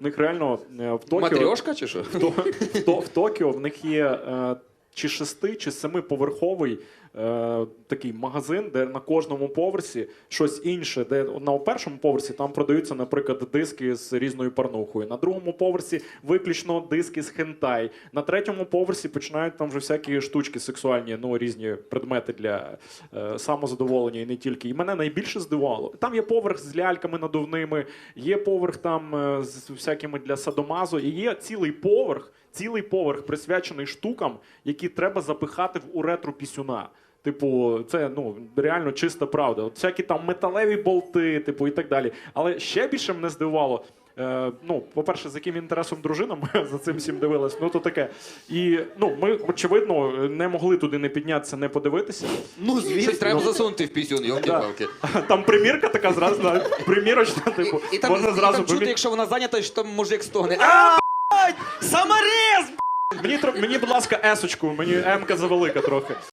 В них реально е, в Токіо. Матрешка чи що? В, в, в Токіо в них є е, чи шести, чи семиповерховий е, такий магазин, де на кожному поверсі щось інше, де на першому поверсі там продаються, наприклад, диски з різною порнухою. На другому поверсі виключно диски з хентай. На третьому поверсі починають там вже всякі штучки сексуальні, ну різні предмети для е, самозадоволення і не тільки. І мене найбільше здивувало. Там є поверх з ляльками надувними, є поверх там е, з всякими для садомазу, і є цілий поверх, цілий поверх присвячений штукам, які треба запихати в уретру пісюна. Типу, це ну реально чиста правда. От всякі там металеві болти, типу, і так далі. Але ще більше мене здивувало. Е, ну, по-перше, з яким інтересом дружина моя за цим всім дивилась, ну то таке. І ну, ми, очевидно, не могли туди не піднятися, не подивитися. Ну, Щось треба засунути в пісюн, йолки-палки. Там примірка така зразу, да, примірочна, типу, І там, можна і зразу там чути, помі- якщо вона зайнята, що там мужик стогне. А, Саморез! Мені, тро- мені, будь ласка, есочку, мені емка завелика трохи.